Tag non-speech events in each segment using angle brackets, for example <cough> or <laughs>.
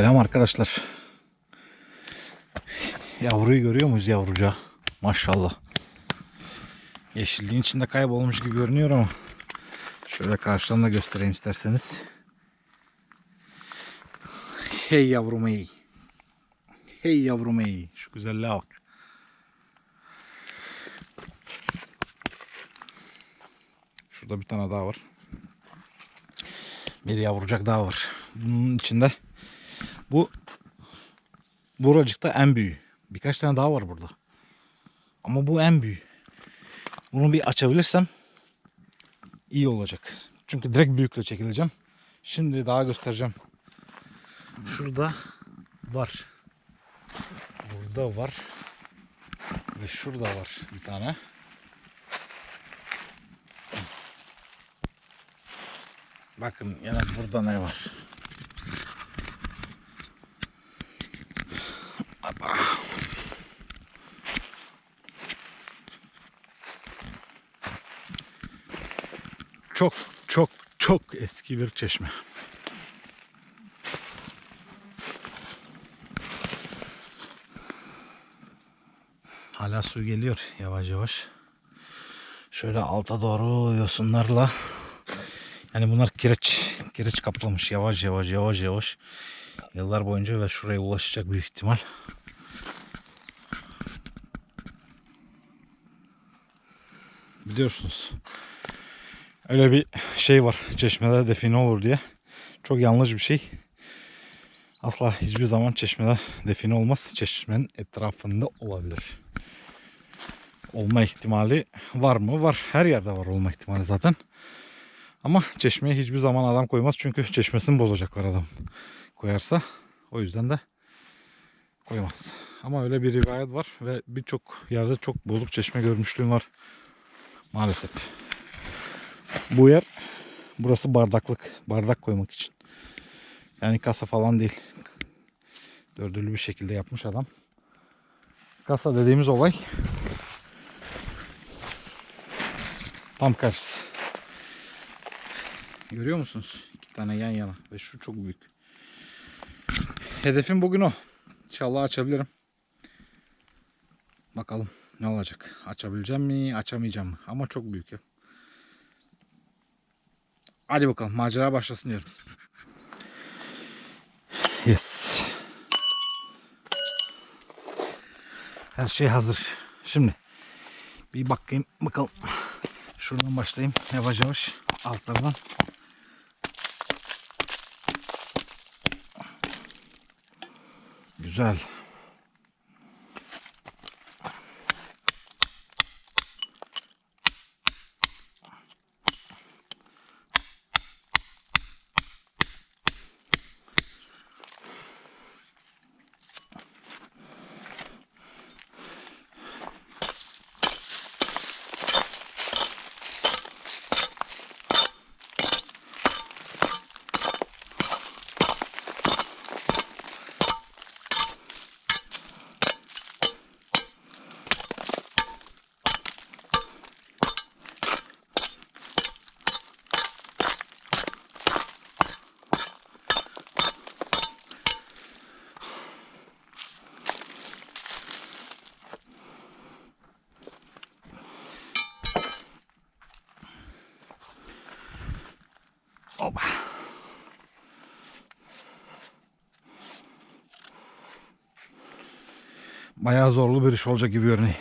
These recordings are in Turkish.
Selam arkadaşlar. Yavruyu görüyor muyuz yavruca? Maşallah. Yeşilliğin içinde kaybolmuş gibi görünüyor ama şöyle karşıdan da göstereyim isterseniz. Hey yavrum hey. Hey yavrum hey. Şu güzelliğe bak. Şurada bir tane daha var. Bir yavrucak daha var. Bunun içinde bu buracıkta en büyüğü. Birkaç tane daha var burada. Ama bu en büyüğü. Bunu bir açabilirsem iyi olacak. Çünkü direkt büyükle çekileceğim. Şimdi daha göstereceğim. Şurada var. Burada var. Ve şurada var bir tane. Bakın yine burada ne var? Çok çok çok eski bir çeşme. Hala su geliyor yavaş yavaş. Şöyle alta doğru yosunlarla yani bunlar kireç kireç kaplamış yavaş yavaş yavaş yavaş yıllar boyunca ve şuraya ulaşacak büyük ihtimal. Biliyorsunuz. Öyle bir şey var. Çeşmede define olur diye. Çok yanlış bir şey. Asla hiçbir zaman çeşmede define olmaz. Çeşmenin etrafında olabilir. Olma ihtimali var mı? Var. Her yerde var olma ihtimali zaten. Ama çeşmeye hiçbir zaman adam koymaz. Çünkü çeşmesini bozacaklar adam koyarsa. O yüzden de koymaz. Ama öyle bir rivayet var ve birçok yerde çok bozuk çeşme görmüşlüğüm var. Maalesef. Bu yer burası bardaklık. Bardak koymak için. Yani kasa falan değil. Dördüllü bir şekilde yapmış adam. Kasa dediğimiz olay tam karşısı. Görüyor musunuz? İki tane yan yana ve şu çok büyük. Hedefim bugün o. İnşallah açabilirim. Bakalım ne olacak. Açabileceğim mi, açamayacağım mı? Ama çok büyük ya. Hadi bakalım macera başlasın diyorum. Yes. Her şey hazır. Şimdi bir bakayım bakalım. Şuradan başlayayım yavaş yavaş altlardan. Güzel. Bayağı zorlu bir iş olacak gibi görünüyor.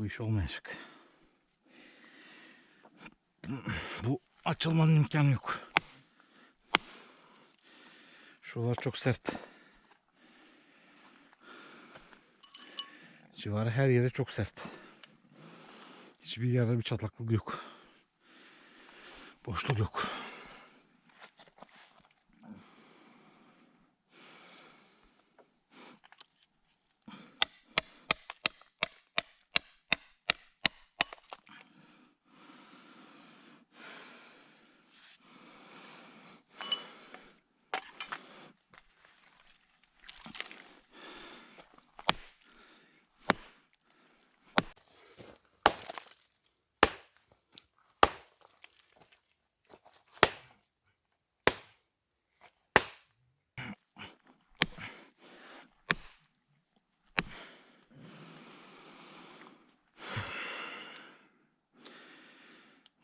Bu iş olmayacak. Bu açılmanın imkanı yok. Şuralar çok sert. Civarı her yere çok sert. Hiçbir yerde bir çatlaklık yok. Boşluk yok.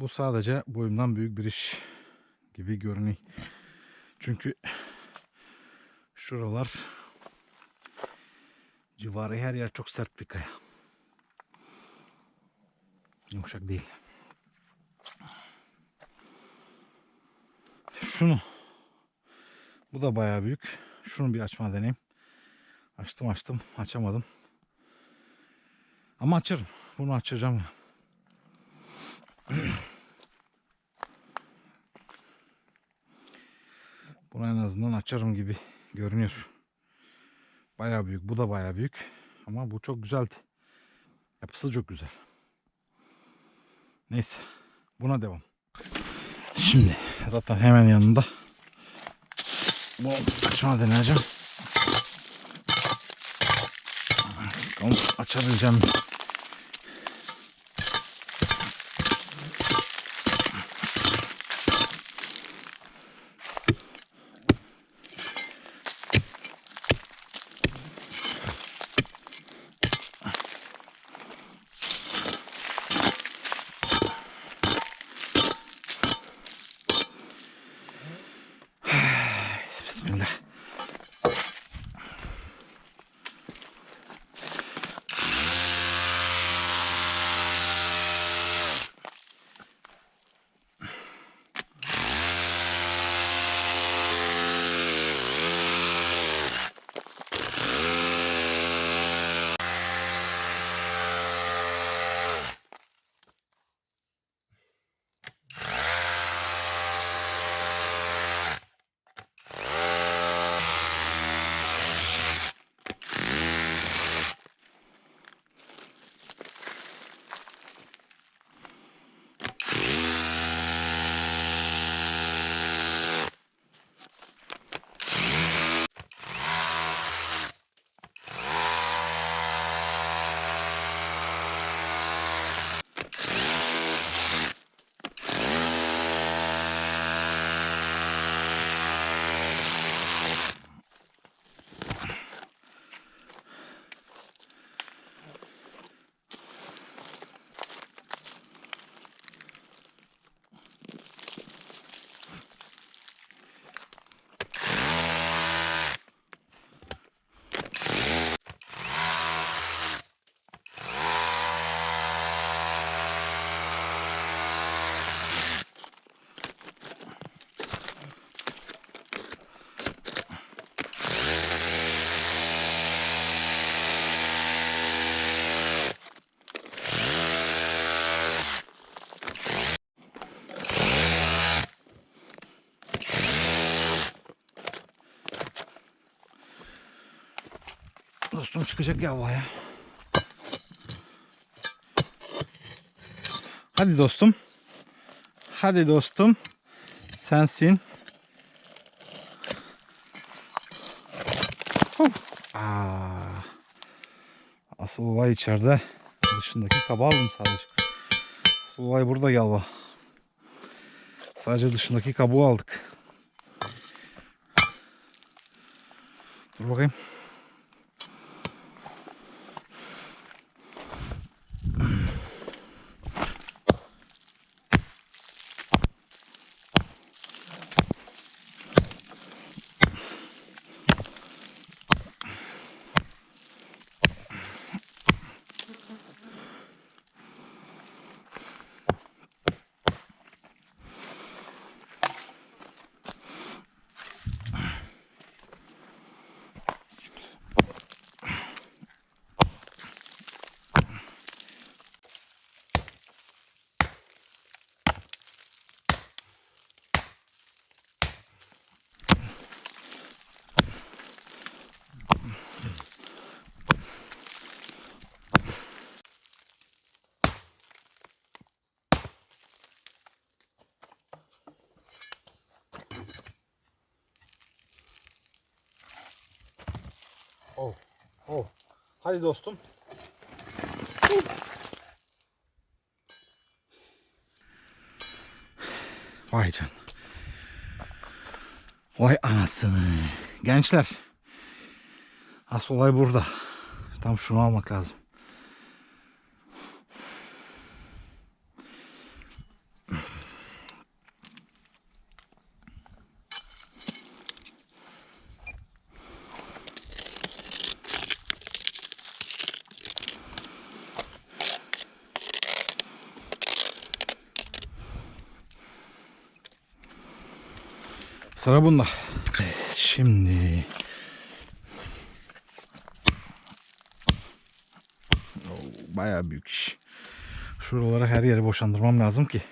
Bu sadece boyumdan büyük bir iş gibi görünüyor. Çünkü şuralar civarı her yer çok sert bir kaya. Yumuşak değil. Şunu bu da bayağı büyük. Şunu bir açma deneyim. Açtım açtım açamadım. Ama açarım. Bunu açacağım. <clears throat> Bunu en azından açarım gibi görünüyor. Bayağı büyük. Bu da bayağı büyük. Ama bu çok güzeldi. Yapısı çok güzel. Neyse. Buna devam. Şimdi zaten hemen yanında bu açma deneyeceğim. Bakalım açabileceğim dostum çıkacak yalvaya. Hadi dostum. Hadi dostum. Sensin. Aa. Asıl olay içeride. Dışındaki kabı aldım sadece. Asıl olay burada yalva. Sadece dışındaki kabuğu aldık. Dur bakayım. Oh. Hadi dostum. Vay can. Vay anasını. Gençler. Asıl olay burada. Tam şunu almak lazım. Sıra bunda. Şimdi bayağı büyük iş. Şuralara her yeri boşandırmam lazım ki.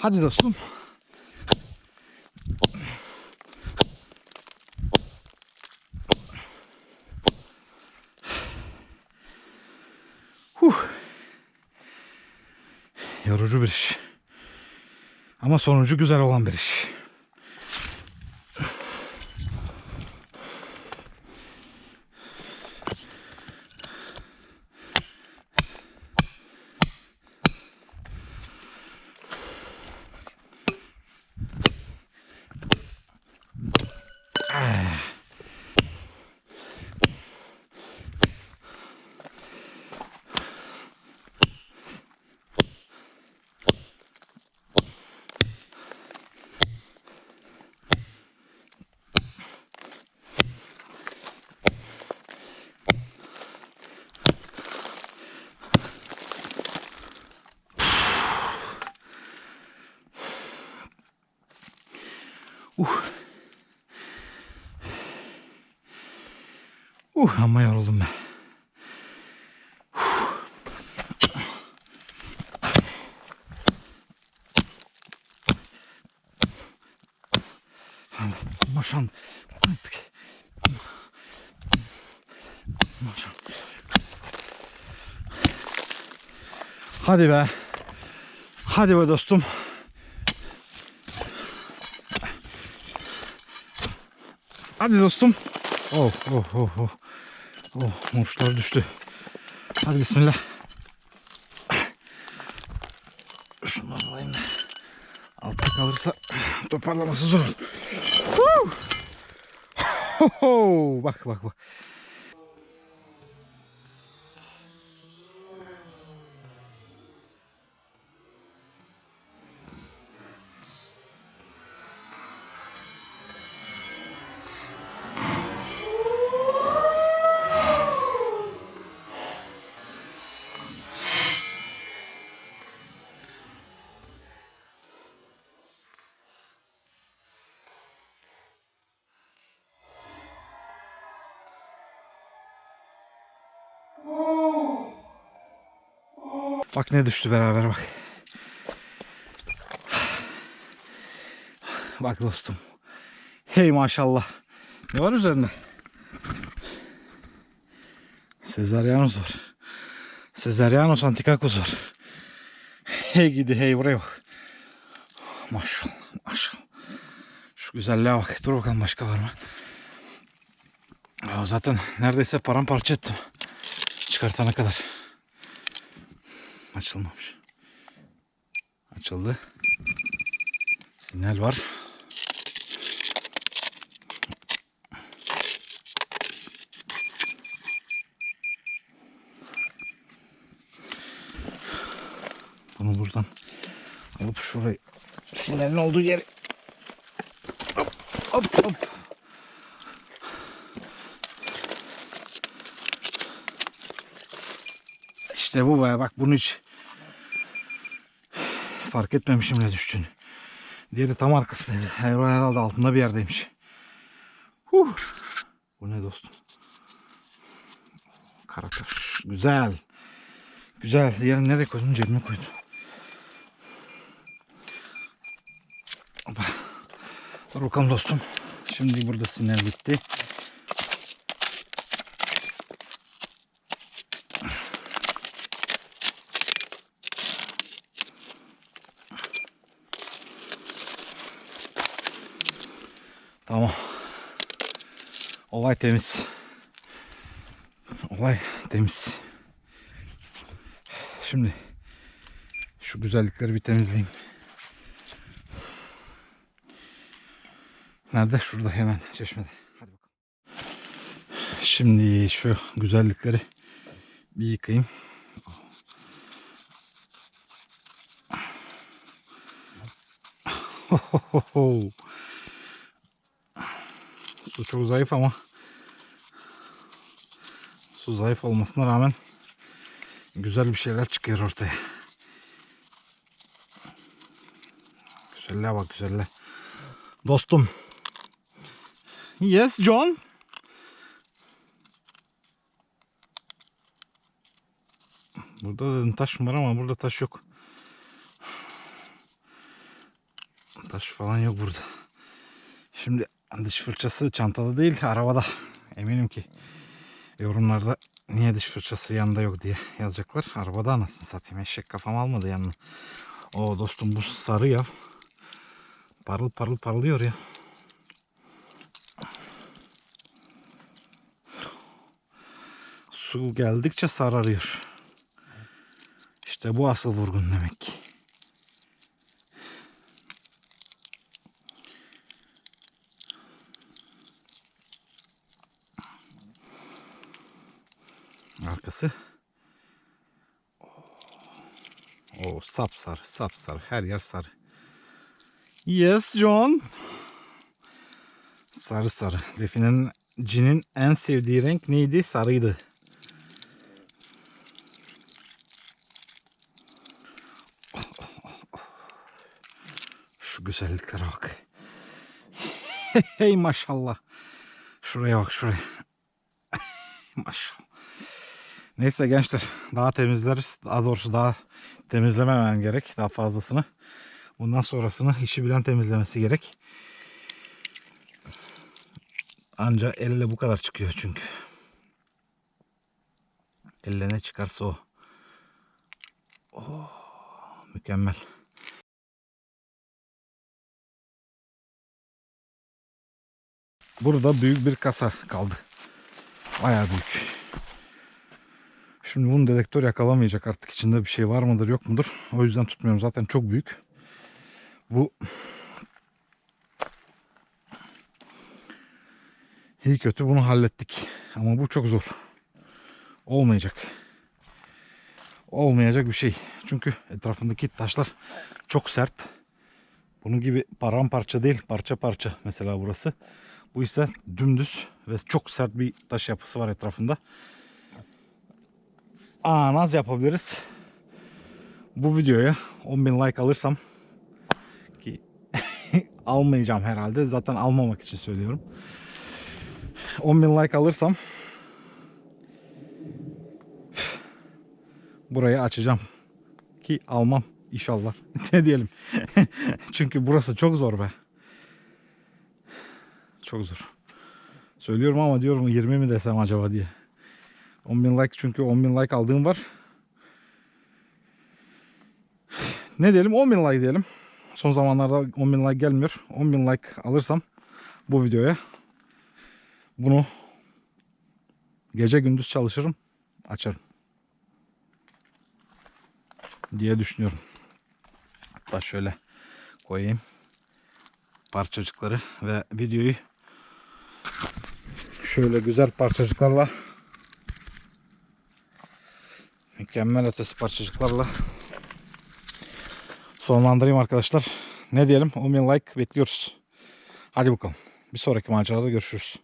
Hadi dostum. Huh. Yorucu bir iş. Ama sonucu güzel olan bir iş. Uh. Uh ama yoruldum ben. Maşan. Maşan. Hadi be. Hadi be dostum. Hadi dostum. Oh oh oh oh. Oh muşlar düştü. Hadi bismillah. Şunları alayım da. Altta kalırsa toparlaması zor. Huu! Ho, ho! Bak bak bak. Bak ne düştü beraber bak. Bak dostum. Hey maşallah. Ne var üzerinde? Sezaryanos var. Sezaryanos antikakos var. Hey gidi hey buraya bak. Maşallah maşallah. Şu güzelliğe bak. Dur bakalım başka var mı? Zaten neredeyse paramparça ettim. Çıkartana kadar. Açılmamış. Açıldı. Sinyal var. Bunu buradan alıp şurayı sinyalin olduğu yeri hop hop hop İşte bu be bak bunu hiç fark etmemişim ne düştüğünü. Diğeri tam arkasındaydı. Her- Herhalde altında bir yerdeymiş. Huh. Bu ne dostum? Karataş. Güzel. Güzel. Diğerini nereye koydun? Cebime koydum. Dur bakalım dostum. Şimdi burada sinir bitti. Olay temiz. Olay temiz. Şimdi şu güzellikleri bir temizleyeyim. Nerede? Şurada hemen çeşmede. Hadi bakalım. Şimdi şu güzellikleri bir yıkayayım. Su çok zayıf ama su zayıf olmasına rağmen güzel bir şeyler çıkıyor ortaya. Güzelliğe bak güzelliğe. Dostum. Yes John. Burada dedim taş var ama burada taş yok. Taş falan yok burada. Şimdi diş fırçası çantada değil arabada. Eminim ki yorumlarda niye diş fırçası yanında yok diye yazacaklar. Arabada anasını satayım. Eşek kafam almadı yanına. O dostum bu sarı ya. Parıl parıl parlıyor ya. Su geldikçe sararıyor. İşte bu asıl vurgun demek ki. Arkası. O sapsarı, sapsarı. Her yer sarı. Yes John. Sarı sarı. Define'nin cinin en sevdiği renk neydi? Sarıydı. Şu güzelliklere bak. Hey maşallah. Şuraya bak şuraya. maşallah. Neyse gençler daha temizleriz. Daha doğrusu daha temizlememem gerek daha fazlasını. Bundan sonrasını işi bilen temizlemesi gerek. Anca elle bu kadar çıkıyor çünkü. Elle ne çıkarsa o. Oh, mükemmel. Burada büyük bir kasa kaldı. Bayağı büyük. Şimdi bunu dedektör yakalamayacak artık. İçinde bir şey var mıdır yok mudur? O yüzden tutmuyorum. Zaten çok büyük. Bu iyi kötü bunu hallettik. Ama bu çok zor. Olmayacak. Olmayacak bir şey. Çünkü etrafındaki taşlar çok sert. Bunun gibi paramparça değil, parça parça mesela burası. Bu ise dümdüz ve çok sert bir taş yapısı var etrafında. Aa naz yapabiliriz. Bu videoya 10.000 like alırsam ki <laughs> almayacağım herhalde. Zaten almamak için söylüyorum. 10.000 like alırsam burayı açacağım. Ki almam inşallah. <laughs> ne diyelim. <laughs> Çünkü burası çok zor be. Çok zor. Söylüyorum ama diyorum 20 mi desem acaba diye. 10.000 like çünkü 10.000 like aldığım var. Ne diyelim 10.000 like diyelim. Son zamanlarda 10.000 like gelmiyor. 10.000 like alırsam bu videoya bunu gece gündüz çalışırım açarım diye düşünüyorum. Hatta şöyle koyayım parçacıkları ve videoyu şöyle güzel parçacıklarla mükemmel ötesi parçacıklarla sonlandırayım arkadaşlar. Ne diyelim 10.000 like bekliyoruz. Hadi bakalım. Bir sonraki macerada görüşürüz.